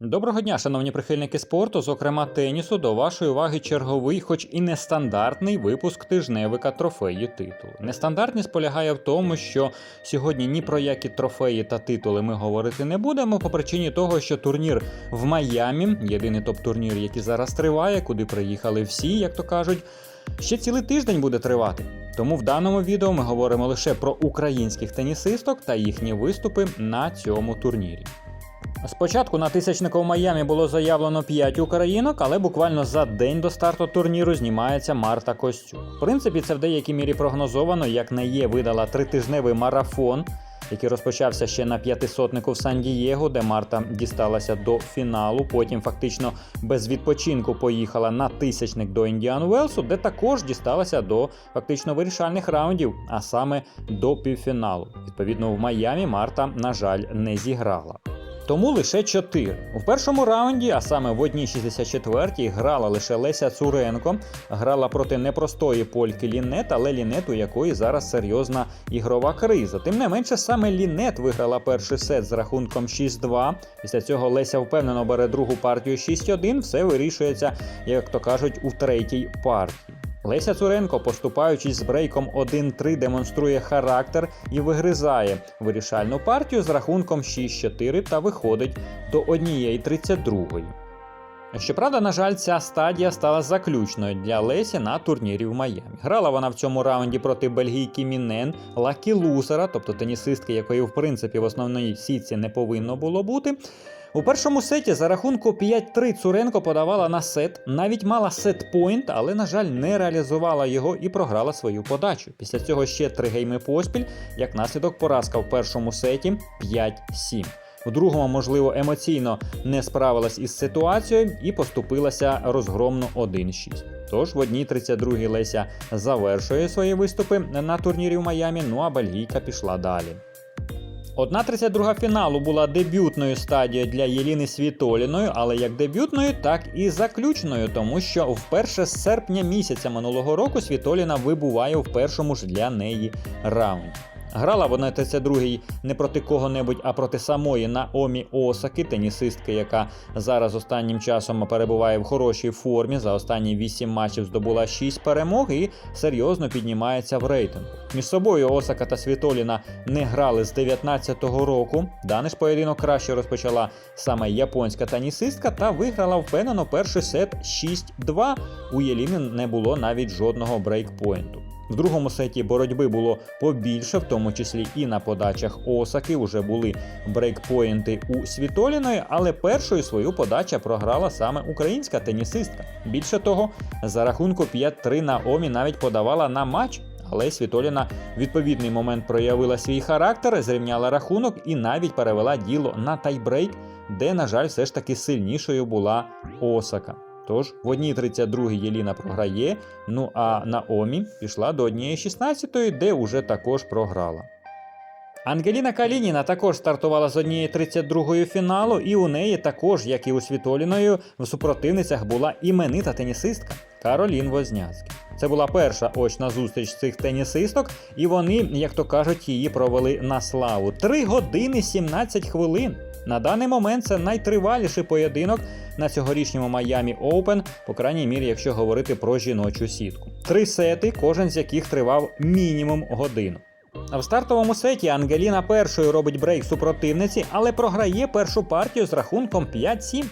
Доброго дня, шановні прихильники спорту, зокрема тенісу, до вашої уваги черговий, хоч і нестандартний випуск тижневика трофеї титулу. Нестандартність полягає в тому, що сьогодні ні про які трофеї та титули ми говорити не будемо по причині того, що турнір в Майамі, єдиний топ-турнір, який зараз триває, куди приїхали всі, як то кажуть, ще цілий тиждень буде тривати. Тому в даному відео ми говоримо лише про українських тенісисток та їхні виступи на цьому турнірі. Спочатку на тисячнику в Майамі було заявлено 5 українок, але буквально за день до старту турніру знімається Марта Костюк. В принципі, це в деякій мірі прогнозовано, як не є видала тритижневий марафон, який розпочався ще на п'ятисотнику в Сан-Дієго, де Марта дісталася до фіналу. Потім фактично без відпочинку поїхала на тисячник до Індіан Уелсу, де також дісталася до фактично вирішальних раундів, а саме до півфіналу. Відповідно, в Майамі Марта, на жаль, не зіграла. Тому лише 4. У першому раунді, а саме в одній 64-й, грала лише Леся Цуренко, грала проти непростої польки Лінет, але Лінет, у якої зараз серйозна ігрова криза. Тим не менше, саме Лінет виграла перший сет з рахунком 6-2. Після цього Леся впевнено бере другу партію 6-1. Все вирішується, як то кажуть, у третій партії. Леся Цуренко, поступаючись з брейком 1-3, демонструє характер і вигризає вирішальну партію з рахунком 6-4 та виходить до 1-32. Щоправда, на жаль, ця стадія стала заключною для Лесі на турнірі в Майамі. Грала вона в цьому раунді проти бельгійки Мінен, Лакі Лусера, тобто тенісистки, якої в принципі в основній сітці не повинно було бути. У першому сеті за рахунку 5-3 Цуренко подавала на сет, навіть мала сет-пойнт, але, на жаль, не реалізувала його і програла свою подачу. Після цього ще три гейми поспіль, як наслідок поразка в першому сеті 5-7. У другому, можливо, емоційно не справилась із ситуацією і поступилася розгромно 1-6. Тож в одній 32-й Леся завершує свої виступи на турнірі в Майамі, ну а бельгійка пішла далі. Одна 32 фіналу була дебютною стадією для Єліни Світоліної, але як дебютною, так і заключною, тому що вперше з серпня місяця минулого року Світоліна вибуває в першому ж для неї раунді. Грала вона 32-й не проти кого-небудь, а проти самої Наомі Осаки, тенісистки, яка зараз останнім часом перебуває в хорошій формі. За останні 8 матчів здобула 6 перемог і серйозно піднімається в рейтингу. Між собою Осака та Світоліна не грали з 19-го року. Даний ж поєдинок краще розпочала саме японська тенісистка та виграла впевнено перший сет 6-2. У Єліни не було навіть жодного брейкпойнту. В другому сеті боротьби було побільше, в тому числі і на подачах Осаки вже були брейкпоінти у Світоліної, але першою свою подача програла саме українська тенісистка. Більше того, за рахунку 5-3 Наомі навіть подавала на матч. Але Світоліна відповідний момент проявила свій характер, зрівняла рахунок і навіть перевела діло на тайбрейк, де, на жаль, все ж таки сильнішою була Осака. Тож в одній 32 Єліна програє, ну а Наомі пішла до однієї 16, де уже також програла. Ангеліна Калініна також стартувала з однієї 32-ї фіналу, і у неї також, як і у Світоліної, в супротивницях була іменита тенісистка Каролін Возняцький. Це була перша очна зустріч цих тенісисток, і вони, як то кажуть, її провели на славу. 3 години 17 хвилин. На даний момент це найтриваліший поєдинок на цьогорічньому Майамі Оупен, по крайній мірі, якщо говорити про жіночу сітку. Три сети, кожен з яких тривав мінімум годину. В стартовому сеті Ангеліна першою робить брейк супротивниці, але програє першу партію з рахунком 5-7.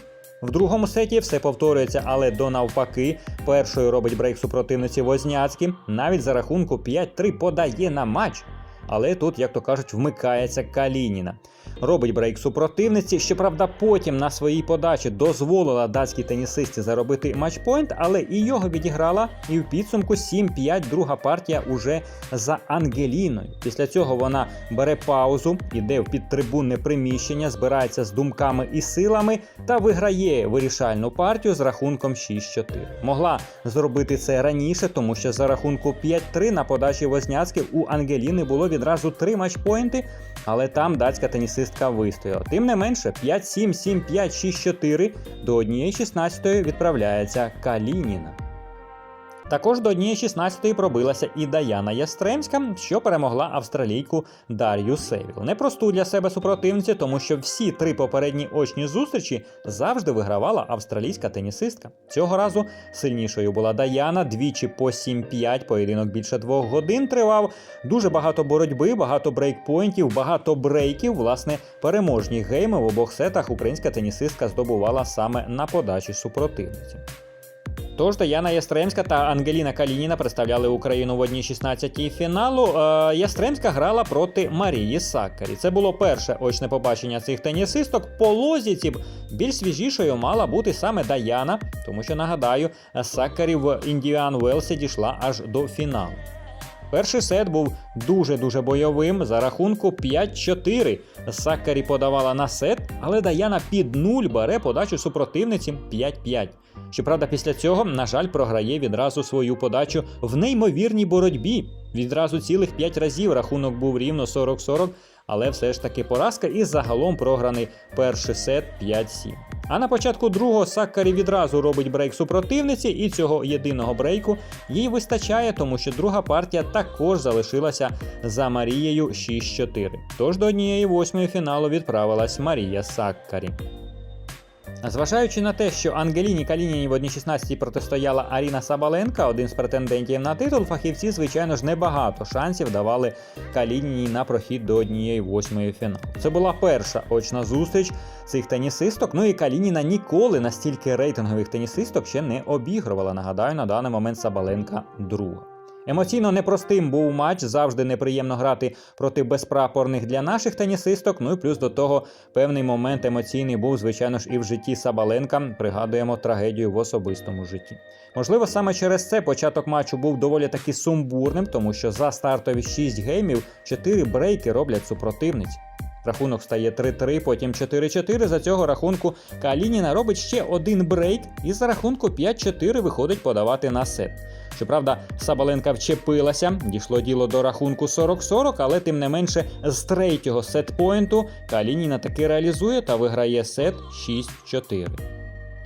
В другому сеті все повторюється, але до навпаки, першою робить брейк супротивниці Возняцький, навіть за рахунку 5-3 подає на матч. Але тут, як то кажуть, вмикається Калініна. Робить брейк супротивниці. Щоправда, потім на своїй подачі дозволила датській тенісисті заробити матчпойнт, але і його відіграла. І в підсумку 7-5 друга партія уже за Ангеліною. Після цього вона бере паузу, іде в підтрибунне приміщення, збирається з думками і силами та виграє вирішальну партію з рахунком 6-4. Могла зробити це раніше, тому що за рахунку 5-3 на подачі Возняцьких у Ангеліни було відразу три матчпойнти, але там датська тенісистка вистояла. Тим не менше, 5-7, 7-5, 6-4 до 1-16 відправляється Калініна. Також до однієї 16-ї пробилася і Даяна Ястремська, що перемогла австралійку Дар'ю Севіл. Непросту для себе супротивницю, тому що всі три попередні очні зустрічі завжди вигравала австралійська тенісистка. Цього разу сильнішою була Даяна, двічі по 7-5, поєдинок більше двох годин тривав. Дуже багато боротьби, багато брейкпойнтів, багато брейків. Власне, переможні гейми в обох сетах українська тенісистка здобувала саме на подачі супротивниці. Тож Даяна Ястремська та Ангеліна Калініна представляли Україну в одній 16-й фіналу. Е, Ястремська грала проти Марії Саккарі. Це було перше очне побачення цих тенісисток. По лозіці б більш свіжішою мала бути саме Даяна, тому що нагадаю, Саккарі в Індіан Велсі дійшла аж до фіналу. Перший сет був дуже-дуже бойовим за рахунку 5-4. Саккарі подавала на сет, але Даяна під нуль бере подачу супротивниці 5-5. Щоправда, після цього, на жаль, програє відразу свою подачу в неймовірній боротьбі. Відразу цілих 5 разів рахунок був рівно 40-40, але все ж таки поразка і загалом програний перший сет 5-7. А на початку другого Саккарі відразу робить брейк супротивниці, і цього єдиного брейку їй вистачає, тому що друга партія також залишилася за Марією 6-4. Тож до однієї восьмої фіналу відправилась Марія Саккарі. Зважаючи на те, що Ангеліні Калініній в 1.16 протистояла Аріна Сабаленка, один з претендентів на титул, фахівці, звичайно ж, небагато шансів давали Калініній на прохід до однієї восьмої фіналу. Це була перша очна зустріч цих тенісисток. Ну і Калініна ніколи настільки рейтингових тенісисток ще не обігрувала. Нагадаю, на даний момент Сабаленка друга. Емоційно непростим був матч, завжди неприємно грати проти безпрапорних для наших тенісисток. Ну і плюс до того певний момент емоційний був, звичайно ж, і в житті Сабаленка. Пригадуємо трагедію в особистому житті. Можливо, саме через це початок матчу був доволі таки сумбурним, тому що за стартові 6 геймів 4 брейки роблять супротивниць. Рахунок стає 3-3, потім 4-4. За цього рахунку Калініна робить ще один брейк і за рахунку 5-4 виходить подавати на сет. Щоправда, Сабаленка вчепилася, дійшло діло до рахунку 40-40, але тим не менше з третього сетпоінту Калініна таки реалізує та виграє сет 6-4.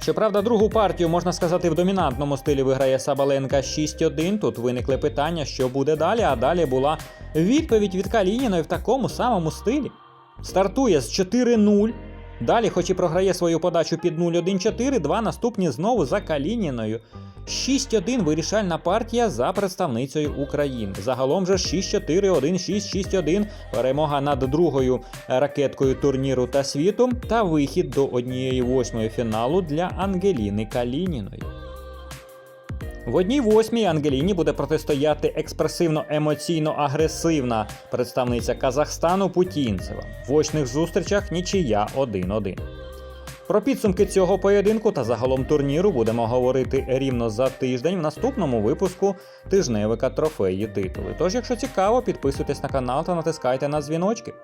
Щоправда, другу партію, можна сказати, в домінантному стилі виграє Сабаленка 6-1. Тут виникли питання, що буде далі, а далі була відповідь від Калініної в такому самому стилі. Стартує з 4-0. Далі, хоч і програє свою подачу під 0-1-4, два наступні знову за Калініною. 6-1 вирішальна партія за представницею України. Загалом же 6-4-1-6-6-1 перемога над другою ракеткою турніру та світу та вихід до однієї восьмої фіналу для Ангеліни Калініної. В одній восьмій Ангеліні буде протистояти експресивно-емоційно-агресивна представниця Казахстану Путінцева. В очних зустрічах нічия 1-1. Про підсумки цього поєдинку та загалом турніру будемо говорити рівно за тиждень в наступному випуску тижневика трофеї титули. Тож, якщо цікаво, підписуйтесь на канал та натискайте на дзвіночки.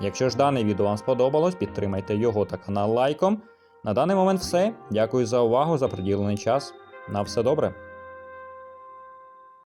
Якщо ж дане відео вам сподобалось, підтримайте його та канал лайком. На даний момент все. Дякую за увагу, за приділений час. На все добре.